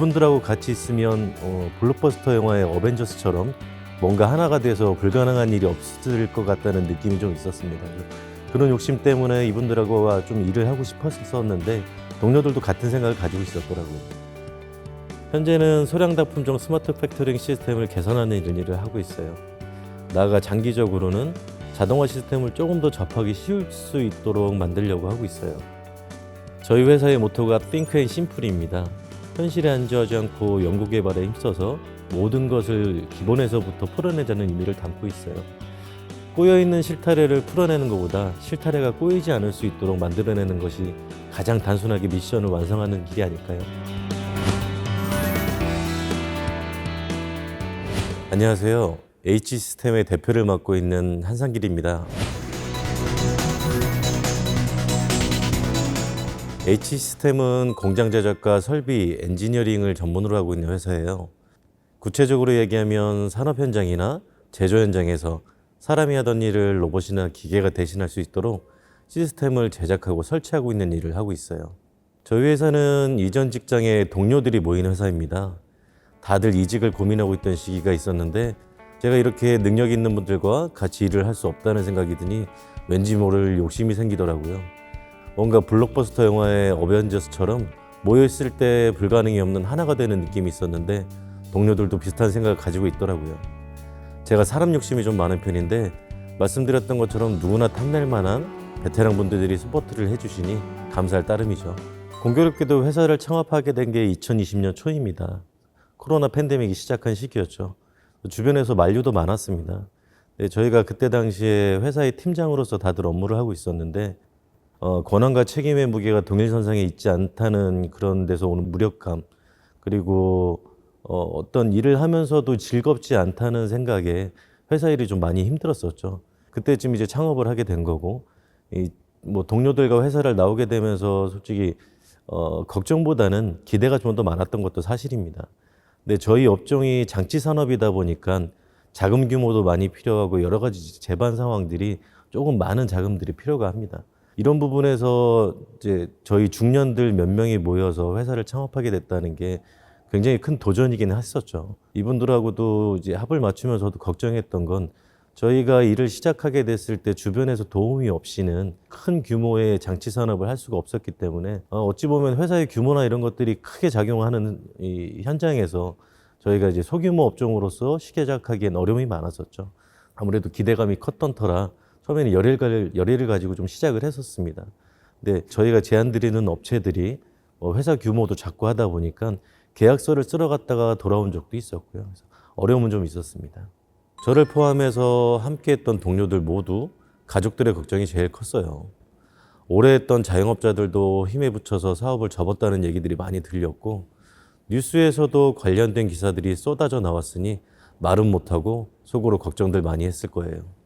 이분들하고 같이 있으면 어, 블록버스터 영화의 어벤져스처럼 뭔가 하나가 돼서 불가능한 일이 없을 것 같다는 느낌이 좀 있었습니다. 그런 욕심 때문에 이분들하고 좀 일을 하고 싶었었는데 동료들도 같은 생각을 가지고 있었더라고요. 현재는 소량다 품종 스마트 팩토링 시스템을 개선하는 일을 하고 있어요. 나아가 장기적으로는 자동화 시스템을 조금 더 접하기 쉬울 수 있도록 만들려고 하고 있어요. 저희 회사의 모토가 Think and Simple입니다. 현실에 안주하지 않고 연구 개발에 힘써서 모든 것을 기본에서부터 풀어내자는 의미를 담고 있어요. 꼬여있는 실타래를 풀어내는 것보다 실타래가 꼬이지 않을 수 있도록 만들어내는 것이 가장 단순하게 미션을 완성하는 길이 아닐까요? 안녕하세요. H 시스템의 대표를 맡고 있는 한상길입니다. H 시스템은 공장 제작과 설비, 엔지니어링을 전문으로 하고 있는 회사예요. 구체적으로 얘기하면 산업 현장이나 제조 현장에서 사람이 하던 일을 로봇이나 기계가 대신할 수 있도록 시스템을 제작하고 설치하고 있는 일을 하고 있어요. 저희 회사는 이전 직장의 동료들이 모인 회사입니다. 다들 이직을 고민하고 있던 시기가 있었는데 제가 이렇게 능력 있는 분들과 같이 일을 할 수 없다는 생각이 드니 왠지 모를 욕심이 생기더라고요. 뭔가 블록버스터 영화의 어벤져스처럼 모여있을 때 불가능이 없는 하나가 되는 느낌이 있었는데 동료들도 비슷한 생각을 가지고 있더라고요. 제가 사람 욕심이 좀 많은 편인데 말씀드렸던 것처럼 누구나 탐낼 만한 베테랑 분들이 서포트를 해주시니 감사할 따름이죠. 공교롭게도 회사를 창업하게 된 게 2020년 초입니다. 코로나 팬데믹이 시작한 시기였죠. 주변에서 만류도 많았습니다. 네, 저희가 그때 당시에 회사의 팀장으로서 다들 업무를 하고 있었는데 어, 권한과 책임의 무게가 동일선상에 있지 않다는 그런 데서 오는 무력감 그리고 어, 어떤 일을 하면서도 즐겁지 않다는 생각에 회사 일이 좀 많이 힘들었었죠. 그때쯤 이제 창업을 하게 된 거고 이 뭐 동료들과 회사를 나오게 되면서 솔직히 어, 걱정보다는 기대가 좀 더 많았던 것도 사실입니다. 근데 저희 업종이 장치 산업이다 보니까 자금 규모도 많이 필요하고 여러 가지 재반 상황들이 조금 많은 자금들이 필요가 합니다. 이런 부분에서 이제 저희 중년들 몇 명이 모여서 회사를 창업하게 됐다는 게 굉장히 큰 도전이긴 했었죠. 이분들하고도 이제 합을 맞추면서도 걱정했던 건 저희가 일을 시작하게 됐을 때 주변에서 도움이 없이는 큰 규모의 장치 산업을 할 수가 없었기 때문에 어, 어찌 보면 회사의 규모나 이런 것들이 크게 작용하는 이 현장에서 저희가 이제 소규모 업종으로서 시작하기엔 어려움이 많았었죠. 아무래도 기대감이 컸던 터라 처음에는 열일을, 열일을 가지고 좀 시작을 했었습니다. 근데 저희가 제안 드리는 업체들이 뭐 회사 규모도 작고 하다 보니까 계약서를 쓸어 갔다가 돌아온 적도 있었고요. 그래서 어려움은 좀 있었습니다. 저를 포함해서 함께 했던 동료들 모두 가족들의 걱정이 제일 컸어요. 오래 했던 자영업자들도 힘에 부쳐서 사업을 접었다는 얘기들이 많이 들렸고 뉴스에서도 관련된 기사들이 쏟아져 나왔으니 말은 못하고 속으로 걱정들 많이 했을 거예요.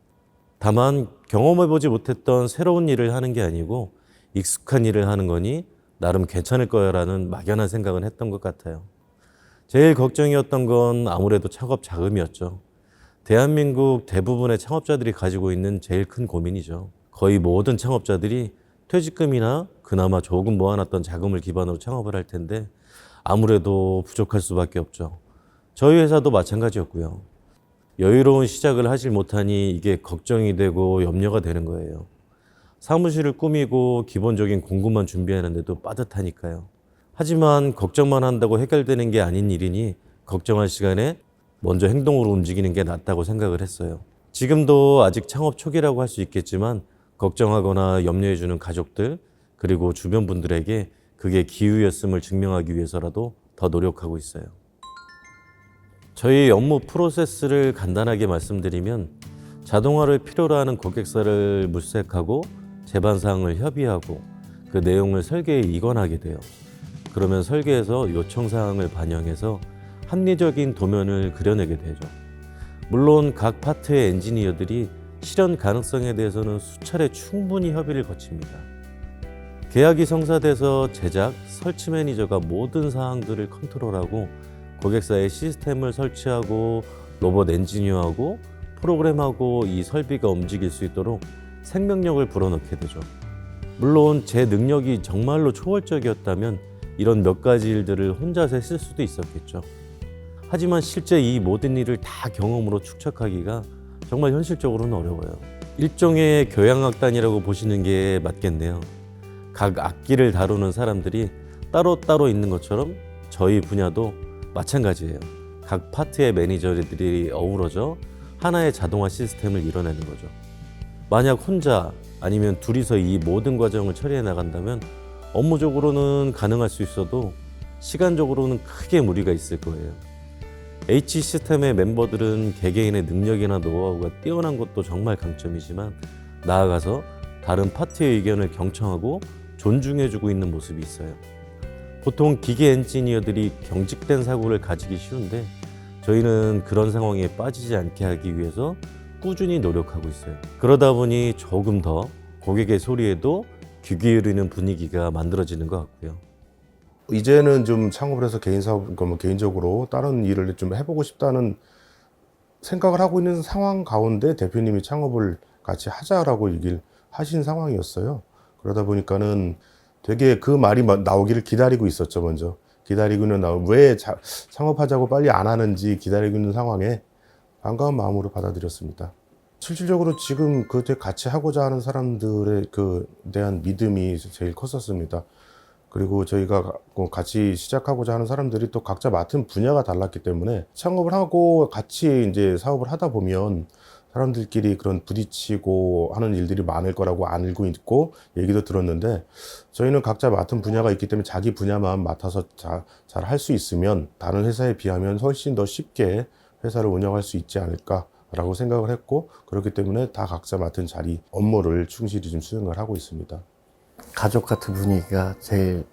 다만 경험해보지 못했던 새로운 일을 하는 게 아니고 익숙한 일을 하는 거니 나름 괜찮을 거야라는 막연한 생각은 했던 것 같아요. 제일 걱정이었던 건 아무래도 창업 자금이었죠. 대한민국 대부분의 창업자들이 가지고 있는 제일 큰 고민이죠. 거의 모든 창업자들이 퇴직금이나 그나마 조금 모아놨던 자금을 기반으로 창업을 할 텐데 아무래도 부족할 수밖에 없죠. 저희 회사도 마찬가지였고요. 여유로운 시작을 하질 못하니 이게 걱정이 되고 염려가 되는 거예요. 사무실을 꾸미고 기본적인 공구만 준비하는데도 빠듯하니까요. 하지만 걱정만 한다고 해결되는 게 아닌 일이니 걱정할 시간에 먼저 행동으로 움직이는 게 낫다고 생각을 했어요. 지금도 아직 창업 초기라고 할 수 있겠지만 걱정하거나 염려해주는 가족들 그리고 주변 분들에게 그게 기후였음을 증명하기 위해서라도 더 노력하고 있어요. 저희 업무 프로세스를 간단하게 말씀드리면 자동화를 필요로 하는 고객사를 물색하고 제반 사항을 협의하고 그 내용을 설계에 이관하게 돼요. 그러면 설계에서 요청 사항을 반영해서 합리적인 도면을 그려내게 되죠. 물론 각 파트의 엔지니어들이 실현 가능성에 대해서는 수차례 충분히 협의를 거칩니다. 계약이 성사돼서 제작, 설치 매니저가 모든 사항들을 컨트롤하고 고객사의 시스템을 설치하고 로봇 엔지니어하고 프로그램하고 이 설비가 움직일 수 있도록 생명력을 불어넣게 되죠. 물론 제 능력이 정말로 초월적이었다면 이런 몇 가지 일들을 혼자서 했을 수도 있었겠죠. 하지만 실제 이 모든 일을 다 경험으로 축적하기가 정말 현실적으로는 어려워요. 일종의 교양악단이라고 보시는 게 맞겠네요. 각 악기를 다루는 사람들이 따로따로 있는 것처럼 저희 분야도 마찬가지예요. 각 파트의 매니저들이 어우러져 하나의 자동화 시스템을 이뤄내는 거죠. 만약 혼자 아니면 둘이서 이 모든 과정을 처리해 나간다면 업무적으로는 가능할 수 있어도 시간적으로는 크게 무리가 있을 거예요. H 시스템의 멤버들은 개개인의 능력이나 노하우가 뛰어난 것도 정말 강점이지만 나아가서 다른 파트의 의견을 경청하고 존중해주고 있는 모습이 있어요. 보통 기계 엔지니어들이 경직된 사고를 가지기 쉬운데 저희는 그런 상황에 빠지지 않게 하기 위해서 꾸준히 노력하고 있어요. 그러다 보니 조금 더 고객의 소리에도 귀 기울이는 분위기가 만들어지는 것 같고요. 이제는 좀 창업을 해서 개인 사업, 그러니까 뭐 개인적으로 다른 일을 좀 해보고 싶다는 생각을 하고 있는 상황 가운데 대표님이 창업을 같이 하자라고 얘기를 하신 상황이었어요. 그러다 보니까는 되게 그 말이 마- 나오기를 기다리고 있었죠, 먼저. 기다리고는 나, 왜 자- 창업하자고 빨리 안 하는지 기다리고 있는 상황에 반가운 마음으로 받아들였습니다. 실질적으로 지금 그 같이 하고자 하는 사람들의 그 대한 믿음이 제일 컸었습니다. 그리고 저희가 가- 같이 시작하고자 하는 사람들이 또 각자 맡은 분야가 달랐기 때문에 창업을 하고 같이 이제 사업을 하다 보면 사람들끼리 그런 부딪히고 하는 일들이 많을 거라고 알고 있고 얘기도 들었는데 저희는 각자 맡은 분야가 있기 때문에 자기 분야만 맡아서 잘 할 수 있으면 다른 회사에 비하면 훨씬 더 쉽게 회사를 운영할 수 있지 않을까 라고 생각을 했고 그렇기 때문에 다 각자 맡은 자리 업무를 충실히 좀 수행을 하고 있습니다. 가족 같은 분위기가 제일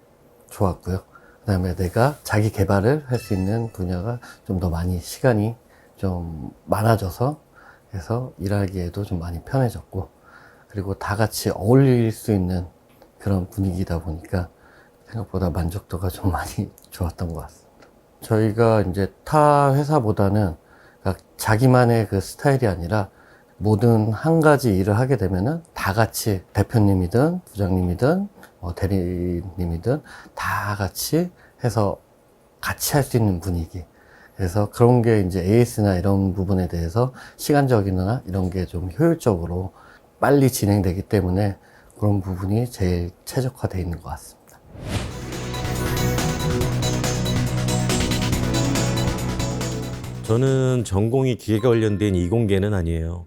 좋았고요. 그다음에 내가 자기 개발을 할 수 있는 분야가 좀 더 많이 시간이 좀 많아져서 그래서 일하기에도 좀 많이 편해졌고 그리고 다 같이 어울릴 수 있는 그런 분위기다 보니까 생각보다 만족도가 좀 많이 좋았던 것 같습니다. 저희가 이제 타 회사보다는 그러니까 자기만의 그 스타일이 아니라 모든 한 가지 일을 하게 되면은 다 같이 대표님이든 부장님이든 뭐 대리님이든 다 같이 해서 같이 할 수 있는 분위기. 그래서 그런 게 이제 AS나 이런 부분에 대해서 시간적이나 이런 게 좀 효율적으로 빨리 진행되기 때문에 그런 부분이 제일 최적화되어 있는 것 같습니다. 저는 전공이 기계가 관련된 이공계는 아니에요.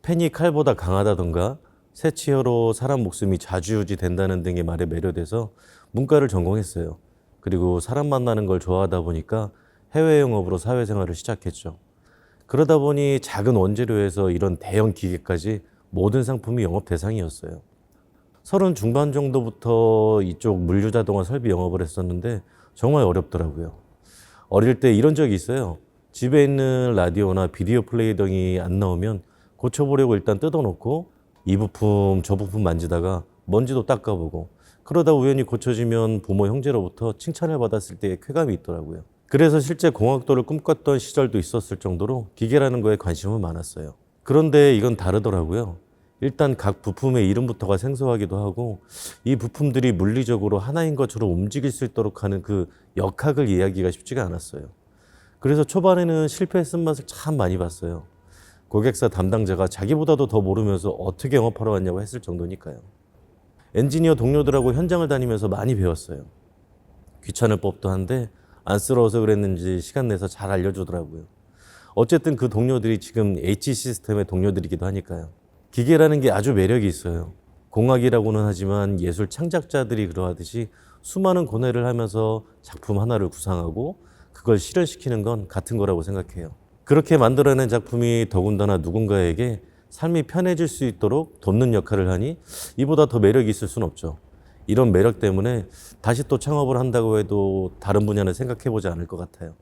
펜이 칼보다 강하다던가 새치어로 사람 목숨이 자주유지 된다는 등의 말에 매료돼서 문과를 전공했어요. 그리고 사람 만나는 걸 좋아하다 보니까 해외 영업으로 사회생활을 시작했죠. 그러다 보니 작은 원재료에서 이런 대형 기계까지 모든 상품이 영업 대상이었어요. 서른 중반 정도부터 이쪽 물류자동화 설비 영업을 했었는데 정말 어렵더라고요. 어릴 때 이런 적이 있어요. 집에 있는 라디오나 비디오 플레이 등이 안 나오면 고쳐보려고 일단 뜯어놓고 이 부품 저 부품 만지다가 먼지도 닦아보고 그러다 우연히 고쳐지면 부모 형제로부터 칭찬을 받았을 때의 쾌감이 있더라고요. 그래서 실제 공학도를 꿈꿨던 시절도 있었을 정도로 기계라는 거에 관심은 많았어요. 그런데 이건 다르더라고요. 일단 각 부품의 이름부터가 생소하기도 하고 이 부품들이 물리적으로 하나인 것처럼 움직일 수 있도록 하는 그 역학을 이해하기가 쉽지가 않았어요. 그래서 초반에는 실패의 쓴맛을 참 많이 봤어요. 고객사 담당자가 자기보다도 더 모르면서 어떻게 영업하러 왔냐고 했을 정도니까요. 엔지니어 동료들하고 현장을 다니면서 많이 배웠어요. 귀찮을 법도 한데 안쓰러워서 그랬는지 시간 내서 잘 알려주더라고요. 어쨌든 그 동료들이 지금 H 시스템의 동료들이기도 하니까요. 기계라는 게 아주 매력이 있어요. 공학이라고는 하지만 예술 창작자들이 그러하듯이 수많은 고뇌를 하면서 작품 하나를 구상하고 그걸 실현시키는 건 같은 거라고 생각해요. 그렇게 만들어낸 작품이 더군다나 누군가에게 삶이 편해질 수 있도록 돕는 역할을 하니 이보다 더 매력이 있을 수는 없죠. 이런 매력 때문에 다시 또 창업을 한다고 해도 다른 분야는 생각해 보지 않을 것 같아요.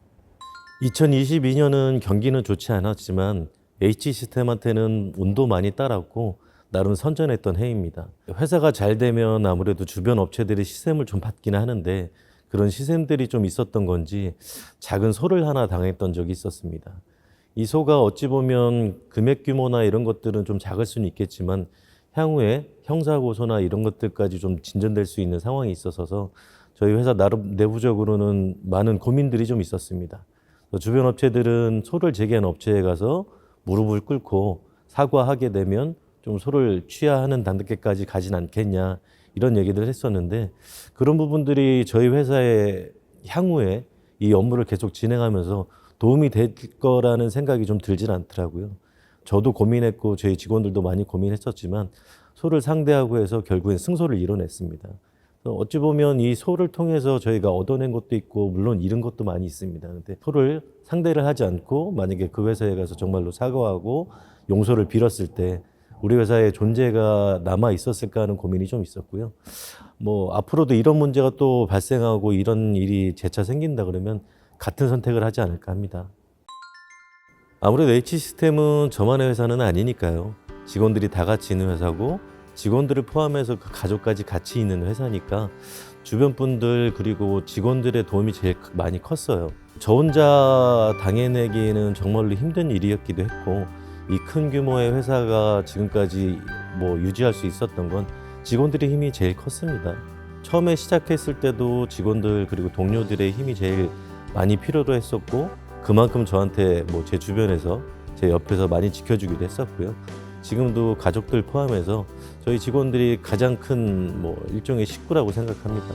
2022년은 경기는 좋지 않았지만 H 시스템한테는 운도 많이 따랐고 나름 선전했던 해입니다. 회사가 잘 되면 아무래도 주변 업체들이 시샘을 좀 받기는 하는데 그런 시샘들이 좀 있었던 건지 작은 소를 하나 당했던 적이 있었습니다. 이 소가 어찌 보면 금액 규모나 이런 것들은 좀 작을 수는 있겠지만 향후에 형사고소나 이런 것들까지 좀 진전될 수 있는 상황이 있어서 저희 회사 나름 내부적으로는 많은 고민들이 좀 있었습니다. 주변 업체들은 소를 제기한 업체에 가서 무릎을 꿇고 사과하게 되면 좀 소를 취하하는 단계까지 가진 않겠냐 이런 얘기를 했었는데 그런 부분들이 저희 회사의 향후에 이 업무를 계속 진행하면서 도움이 될 거라는 생각이 좀 들진 않더라고요. 저도 고민했고 저희 직원들도 많이 고민했었지만 소를 상대하고 해서 결국엔 승소를 이뤄냈습니다. 어찌 보면 이 소를 통해서 저희가 얻어낸 것도 있고 물론 잃은 것도 많이 있습니다. 근데 소를 상대를 하지 않고 만약에 그 회사에 가서 정말로 사과하고 용서를 빌었을 때 우리 회사의 존재가 남아 있었을까 하는 고민이 좀 있었고요. 뭐 앞으로도 이런 문제가 또 발생하고 이런 일이 재차 생긴다 그러면 같은 선택을 하지 않을까 합니다. 아무래도 H 시스템은 저만의 회사는 아니니까요. 직원들이 다 같이 있는 회사고 직원들을 포함해서 그 가족까지 같이 있는 회사니까 주변 분들 그리고 직원들의 도움이 제일 크- 많이 컸어요. 저 혼자 당해내기에는 정말로 힘든 일이었기도 했고 이 큰 규모의 회사가 지금까지 뭐 유지할 수 있었던 건 직원들의 힘이 제일 컸습니다. 처음에 시작했을 때도 직원들 그리고 동료들의 힘이 제일 많이 필요로 했었고 그만큼 저한테 뭐 제 주변에서 제 옆에서 많이 지켜주기도 했었고요. 지금도 가족들 포함해서 저희 직원들이 가장 큰 뭐 일종의 식구라고 생각합니다.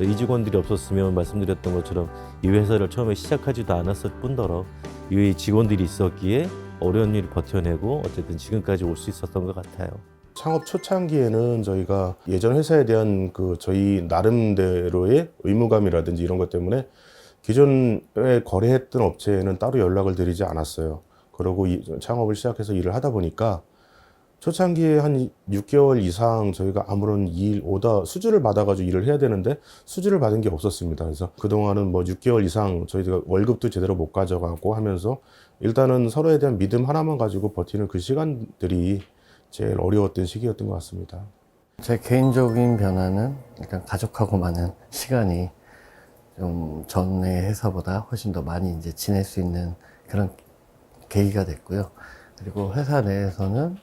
이 직원들이 없었으면 말씀드렸던 것처럼 이 회사를 처음에 시작하지도 않았을 뿐더러 이 직원들이 있었기에 어려운 일을 버텨내고 어쨌든 지금까지 올 수 있었던 것 같아요. 창업 초창기에는 저희가 예전 회사에 대한 그 저희 나름대로의 의무감이라든지 이런 것 때문에 기존에 거래했던 업체에는 따로 연락을 드리지 않았어요. 그러고 이 창업을 시작해서 일을 하다 보니까 초창기에 한 6개월 이상 저희가 아무런 일 오다 수주를 받아가지고 일을 해야 되는데 수주를 받은 게 없었습니다. 그래서 그동안은 뭐 6개월 이상 저희가 월급도 제대로 못 가져가고 하면서 일단은 서로에 대한 믿음 하나만 가지고 버티는 그 시간들이 제일 어려웠던 시기였던 것 같습니다. 제 개인적인 변화는 일단 가족하고만은 시간이 좀 전의 회사보다 훨씬 더 많이 이제 지낼 수 있는 그런 계기가 됐고요. 그리고 회사 내에서는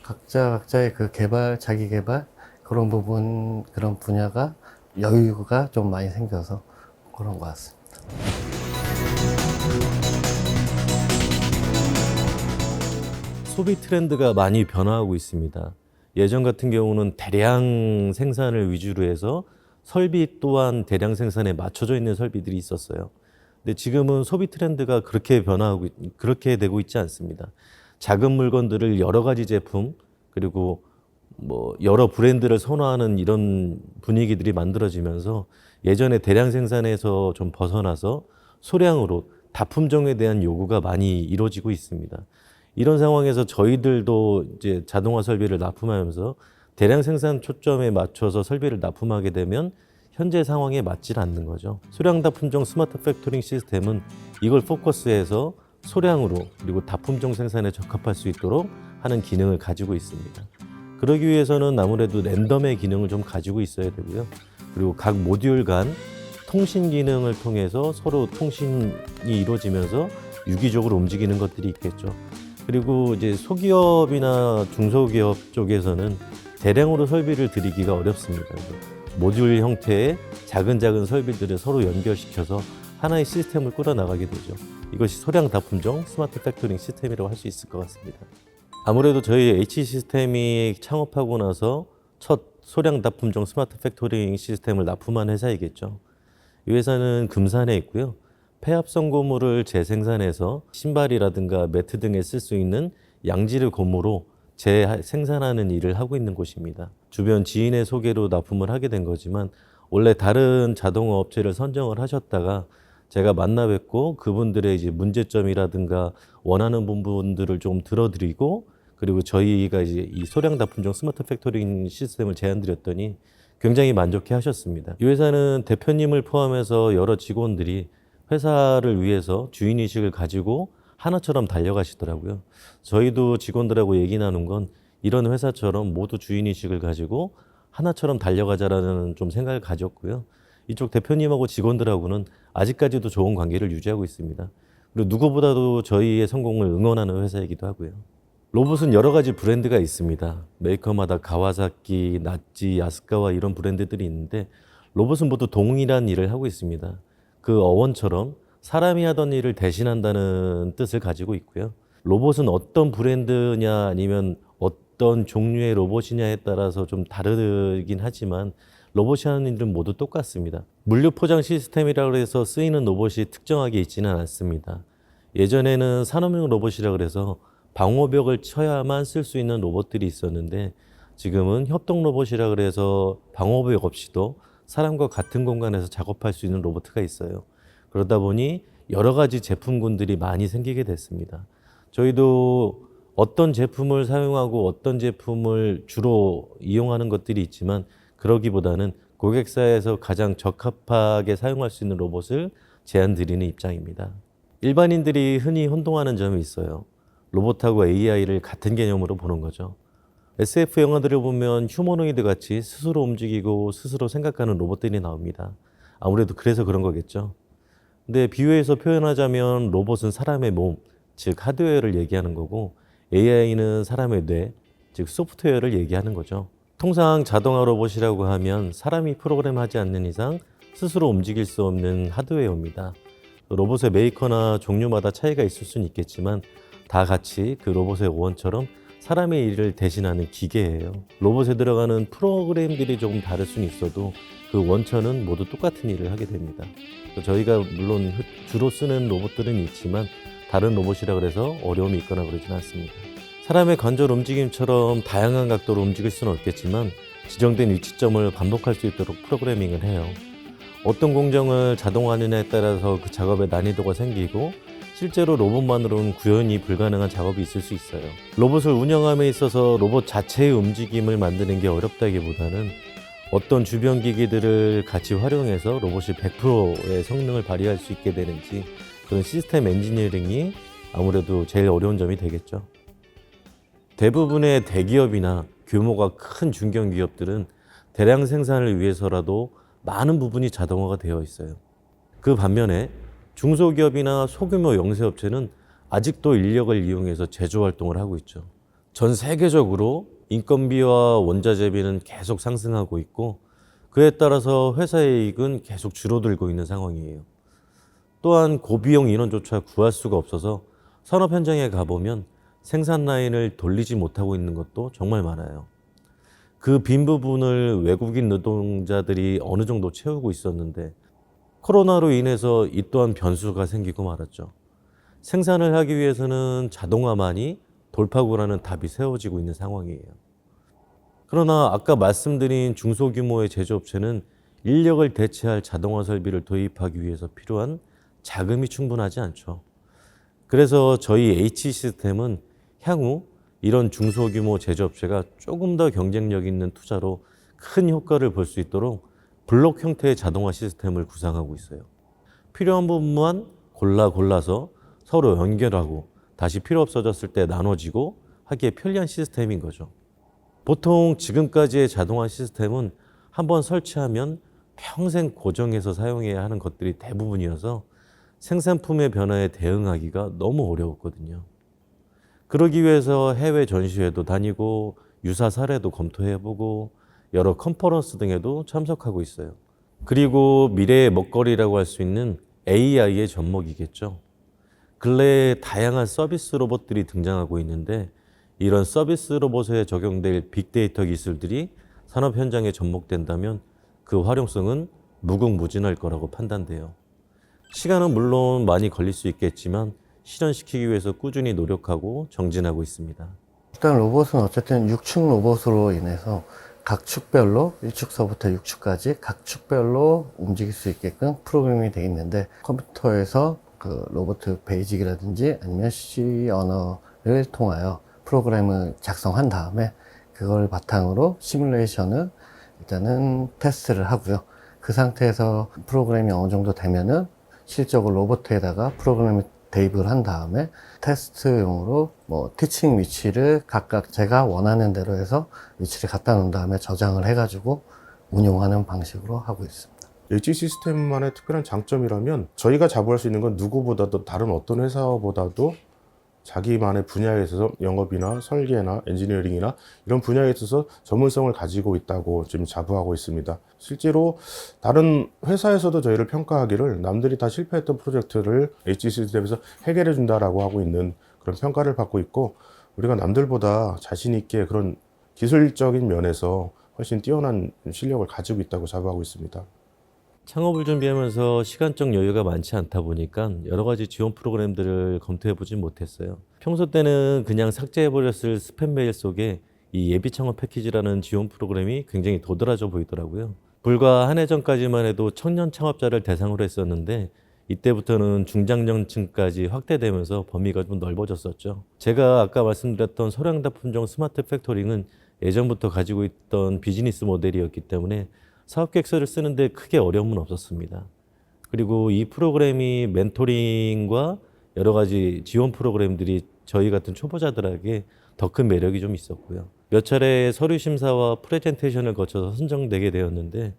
각자 각자의 그 개발, 자기 개발 그런 부분, 그런 분야가 여유가 좀 많이 생겨서 그런 것 같습니다. 소비 트렌드가 많이 변화하고 있습니다. 예전 같은 경우는 대량 생산을 위주로 해서 설비 또한 대량 생산에 맞춰져 있는 설비들이 있었어요. 근데 지금은 소비 트렌드가 그렇게 변화하고 있- 그렇게 되고 있지 않습니다. 작은 물건들을 여러 가지 제품 그리고 뭐 여러 브랜드를 선호하는 이런 분위기들이 만들어지면서 예전에 대량 생산에서 좀 벗어나서 소량으로 다품종에 대한 요구가 많이 이루어지고 있습니다. 이런 상황에서 저희들도 이제 자동화 설비를 납품하면서 대량 생산 초점에 맞춰서 설비를 납품하게 되면 현재 상황에 맞질 않는 거죠. 소량 다품종 스마트 팩토링 시스템은 이걸 포커스해서 소량으로 그리고 다품종 생산에 적합할 수 있도록 하는 기능을 가지고 있습니다. 그러기 위해서는 아무래도 랜덤의 기능을 좀 가지고 있어야 되고요. 그리고 각 모듈 간 통신 기능을 통해서 서로 통신이 이루어지면서 유기적으로 움직이는 것들이 있겠죠. 그리고 이제 소기업이나 중소기업 쪽에서는 대량으로 설비를 들이기가 어렵습니다. 모듈 형태의 작은 작은 설비들을 서로 연결시켜서 하나의 시스템을 꾸려나가게 되죠. 이것이 소량 다품종 스마트 팩토링 시스템이라고 할 수 있을 것 같습니다. 아무래도 저희 H 시스템이 창업하고 나서 첫 소량 납품종 스마트 팩토링 시스템을 납품한 회사이겠죠. 이 회사는 금산에 있고요. 폐합성 고무를 재생산해서 신발이라든가 매트 등에 쓸 수 있는 양질의 고무로 재생산하는 일을 하고 있는 곳입니다. 주변 지인의 소개로 납품을 하게 된 거지만 원래 다른 자동화 업체를 선정을 하셨다가 제가 만나 뵙고 그분들의 이제 문제점이라든가 원하는 부분들을 좀 들어드리고 그리고 저희가 이제 이 소량 납품종 스마트 팩토링 시스템을 제안드렸더니 굉장히 만족해 하셨습니다. 이 회사는 대표님을 포함해서 여러 직원들이 회사를 위해서 주인의식을 가지고 하나처럼 달려가시더라고요. 저희도 직원들하고 얘기 나눈 건 이런 회사처럼 모두 주인의식을 가지고 하나처럼 달려가자라는 좀 생각을 가졌고요. 이쪽 대표님하고 직원들하고는 아직까지도 좋은 관계를 유지하고 있습니다. 그리고 누구보다도 저희의 성공을 응원하는 회사이기도 하고요. 로봇은 여러 가지 브랜드가 있습니다. 메이커마다 가와사키, 나치, 야스카와 이런 브랜드들이 있는데 로봇은 모두 동일한 일을 하고 있습니다. 그 어원처럼 사람이 하던 일을 대신한다는 뜻을 가지고 있고요. 로봇은 어떤 브랜드냐 아니면 어떤 종류의 로봇이냐에 따라서 좀 다르긴 하지만 로봇이 하는 일은 모두 똑같습니다. 물류 포장 시스템이라고 해서 쓰이는 로봇이 특정하게 있지는 않습니다. 예전에는 산업용 로봇이라 그래서 방호벽을 쳐야만 쓸 수 있는 로봇들이 있었는데 지금은 협동 로봇이라 그래서 방호벽 없이도 사람과 같은 공간에서 작업할 수 있는 로봇가 있어요. 그러다 보니 여러 가지 제품군들이 많이 생기게 됐습니다. 저희도 어떤 제품을 사용하고 어떤 제품을 주로 이용하는 것들이 있지만 그러기보다는 고객사에서 가장 적합하게 사용할 수 있는 로봇을 제안 드리는 입장입니다. 일반인들이 흔히 혼동하는 점이 있어요. 로봇하고 AI를 같은 개념으로 보는 거죠. SF 영화들을 보면 휴머노이드 같이 스스로 움직이고 스스로 생각하는 로봇들이 나옵니다. 아무래도 그래서 그런 거겠죠. 근데 비유해서 표현하자면 로봇은 사람의 몸, 즉 하드웨어를 얘기하는 거고 AI는 사람의 뇌, 즉 소프트웨어를 얘기하는 거죠. 통상 자동화 로봇이라고 하면 사람이 프로그램하지 않는 이상 스스로 움직일 수 없는 하드웨어입니다. 로봇의 메이커나 종류마다 차이가 있을 수는 있겠지만 다 같이 그 로봇의 원처럼 사람의 일을 대신하는 기계예요. 로봇에 들어가는 프로그램들이 조금 다를 수는 있어도 그 원천은 모두 똑같은 일을 하게 됩니다. 저희가 물론 주로 쓰는 로봇들은 있지만 다른 로봇이라 그래서 어려움이 있거나 그러지는 않습니다. 사람의 관절 움직임처럼 다양한 각도로 움직일 수는 없겠지만 지정된 위치점을 반복할 수 있도록 프로그래밍을 해요. 어떤 공정을 자동화하느냐에 따라서 그 작업의 난이도가 생기고 실제로 로봇만으로는 구현이 불가능한 작업이 있을 수 있어요. 로봇을 운영함에 있어서 로봇 자체의 움직임을 만드는 게 어렵다기보다는 어떤 주변 기기들을 같이 활용해서 로봇이 100%의 성능을 발휘할 수 있게 되는지 그런 시스템 엔지니어링이 아무래도 제일 어려운 점이 되겠죠. 대부분의 대기업이나 규모가 큰 중견 기업들은 대량 생산을 위해서라도 많은 부분이 자동화가 되어 있어요. 그 반면에 중소기업이나 소규모 영세업체는 아직도 인력을 이용해서 제조 활동을 하고 있죠. 전 세계적으로 인건비와 원자재비는 계속 상승하고 있고 그에 따라서 회사의 이익은 계속 줄어들고 있는 상황이에요. 또한 고비용 인원조차 구할 수가 없어서 산업 현장에 가보면 생산 라인을 돌리지 못하고 있는 것도 정말 많아요. 그 빈 부분을 외국인 노동자들이 어느 정도 채우고 있었는데 코로나로 인해서 이 또한 변수가 생기고 말았죠. 생산을 하기 위해서는 자동화만이 돌파구라는 답이 세워지고 있는 상황이에요. 그러나 아까 말씀드린 중소규모의 제조업체는 인력을 대체할 자동화 설비를 도입하기 위해서 필요한 자금이 충분하지 않죠. 그래서 저희 H 시스템은 향후 이런 중소규모 제조업체가 조금 더 경쟁력 있는 투자로 큰 효과를 볼 수 있도록 블록 형태의 자동화 시스템을 구상하고 있어요. 필요한 부분만 골라 골라서 서로 연결하고 다시 필요 없어졌을 때 나눠지고 하기에 편리한 시스템인 거죠. 보통 지금까지의 자동화 시스템은 한번 설치하면 평생 고정해서 사용해야 하는 것들이 대부분이어서 생산품의 변화에 대응하기가 너무 어려웠거든요. 그러기 위해서 해외 전시회도 다니고 유사 사례도 검토해보고 여러 컨퍼런스 등에도 참석하고 있어요. 그리고 미래의 먹거리라고 할 수 있는 AI의 접목이겠죠. 근래에 다양한 서비스 로봇들이 등장하고 있는데 이런 서비스 로봇에 적용될 빅데이터 기술들이 산업 현장에 접목된다면 그 활용성은 무궁무진할 거라고 판단돼요. 시간은 물론 많이 걸릴 수 있겠지만 실현시키기 위해서 꾸준히 노력하고 정진하고 있습니다. 일단 로봇은 어쨌든 6축 로봇으로 인해서 각 축별로 1축서부터 6축까지 각 축별로 움직일 수 있게끔 프로그램이 되어 있는데 컴퓨터에서 그 로봇 베이직이라든지 아니면 C 언어를 통하여 프로그램을 작성한 다음에 그걸 바탕으로 시뮬레이션을 일단은 테스트를 하고요. 그 상태에서 프로그램이 어느 정도 되면은 실적으로 로봇에다가 프로그램을 대입을 한 다음에 테스트용으로 뭐 티칭 위치를 각각 제가 원하는 대로 해서 위치를 갖다 놓은 다음에 저장을 해가지고 운용하는 방식으로 하고 있습니다. H 시스템만의 특별한 장점이라면 저희가 자부할 수 있는 건 누구보다도 다른 어떤 회사보다도 자기만의 분야에 있어서 영업이나 설계나 엔지니어링이나 이런 분야에 있어서 전문성을 가지고 있다고 지금 자부하고 있습니다. 실제로 다른 회사에서도 저희를 평가하기를 남들이 다 실패했던 프로젝트를 H 시스템에서 해결해 준다라고 하고 있는 그런 평가를 받고 있고 우리가 남들보다 자신 있게 그런 기술적인 면에서 훨씬 뛰어난 실력을 가지고 있다고 자부하고 있습니다. 창업을 준비하면서 시간적 여유가 많지 않다 보니까 여러 가지 지원 프로그램들을 검토해 보진 못했어요. 평소 때는 그냥 삭제해 버렸을 스팸 메일 속에 이 예비 창업 패키지라는 지원 프로그램이 굉장히 도드라져 보이더라고요. 불과 한 해 전까지만 해도 청년 창업자를 대상으로 했었는데 이때부터는 중장년층까지 확대되면서 범위가 좀 넓어졌었죠. 제가 아까 말씀드렸던 소량다 품종 스마트 팩토링은 예전부터 가지고 있던 비즈니스 모델이었기 때문에 사업 계획서를 쓰는데 크게 어려움은 없었습니다. 그리고 이 프로그램이 멘토링과 여러 가지 지원 프로그램들이 저희 같은 초보자들에게 더 큰 매력이 좀 있었고요. 몇 차례 서류 심사와 프레젠테이션을 거쳐서 선정되게 되었는데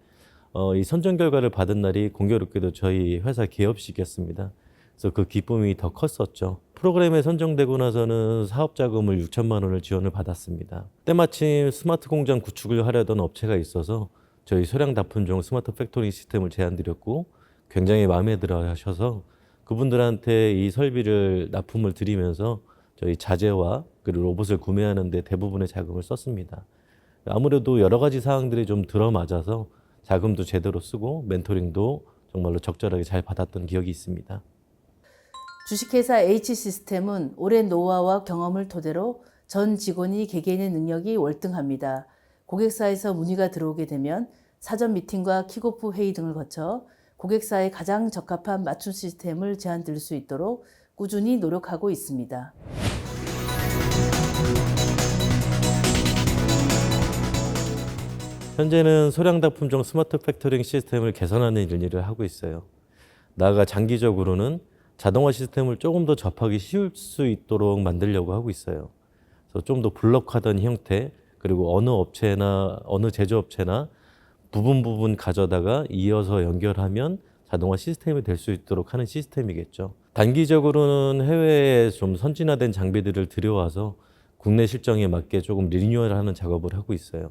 어, 이 선정 결과를 받은 날이 공교롭게도 저희 회사 개업식이었습니다. 그래서 그 기쁨이 더 컸었죠. 프로그램에 선정되고 나서는 사업 자금을 6천만 원을 지원을 받았습니다. 때마침 스마트 공장 구축을 하려던 업체가 있어서 저희 소량 다품종 스마트 팩토리 시스템을 제안드렸고 굉장히 마음에 들어 하셔서 그분들한테 이 설비를 납품을 드리면서 저희 자재와 그리고 로봇을 구매하는데 대부분의 자금을 썼습니다. 아무래도 여러 가지 사항들이 좀 들어맞아서 자금도 제대로 쓰고 멘토링도 정말로 적절하게 잘 받았던 기억이 있습니다. 주식회사 H시스템은 오랜 노하우와 경험을 토대로 전 직원이 개개인의 능력이 월등합니다. 고객사에서 문의가 들어오게 되면 사전 미팅과 킥오프 회의 등을 거쳐 고객사에 가장 적합한 맞춤 시스템을 제안 드릴 수 있도록 꾸준히 노력하고 있습니다. 현재는 소량다 품종 스마트 팩토링 시스템을 개선하는 일을 하고 있어요. 나아가 장기적으로는 자동화 시스템을 조금 더 접하기 쉬울 수 있도록 만들려고 하고 있어요. 그래서 좀 더 블록하던 형태 그리고 어느 업체나 어느 제조업체나 부분 부분 가져다가 이어서 연결하면 자동화 시스템이 될 수 있도록 하는 시스템이겠죠. 단기적으로는 해외에 좀 선진화된 장비들을 들여와서 국내 실정에 맞게 조금 리뉴얼하는 작업을 하고 있어요.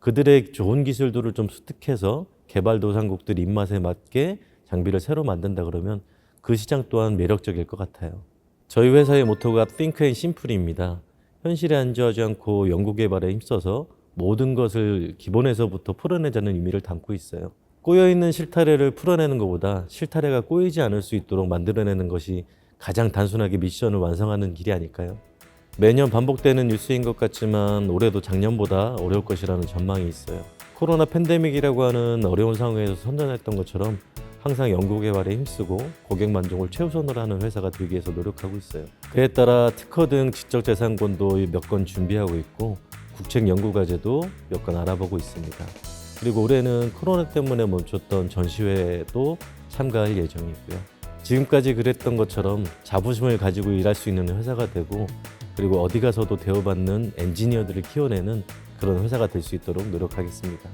그들의 좋은 기술들을 좀 습득해서 개발도상국들 입맛에 맞게 장비를 새로 만든다 그러면 그 시장 또한 매력적일 것 같아요. 저희 회사의 모토가 Think and Simple입니다. 현실에 안주하지 않고 연구 개발에 힘써서 모든 것을 기본에서부터 풀어내자는 의미를 담고 있어요. 꼬여있는 실타래를 풀어내는 것보다 실타래가 꼬이지 않을 수 있도록 만들어내는 것이 가장 단순하게 미션을 완성하는 길이 아닐까요? 매년 반복되는 뉴스인 것 같지만 올해도 작년보다 어려울 것이라는 전망이 있어요. 코로나 팬데믹이라고 하는 어려운 상황에서 선전했던 것처럼 항상 연구 개발에 힘쓰고 고객 만족을 최우선으로 하는 회사가 되기 위해서 노력하고 있어요. 그에 따라 특허 등 지적재산권도 몇 건 준비하고 있고 국책 연구 과제도 몇 건 알아보고 있습니다. 그리고 올해는 코로나 때문에 멈췄던 전시회도 참가할 예정이고요. 지금까지 그랬던 것처럼 자부심을 가지고 일할 수 있는 회사가 되고 그리고 어디 가서도 대우받는 엔지니어들을 키워내는 그런 회사가 될 수 있도록 노력하겠습니다.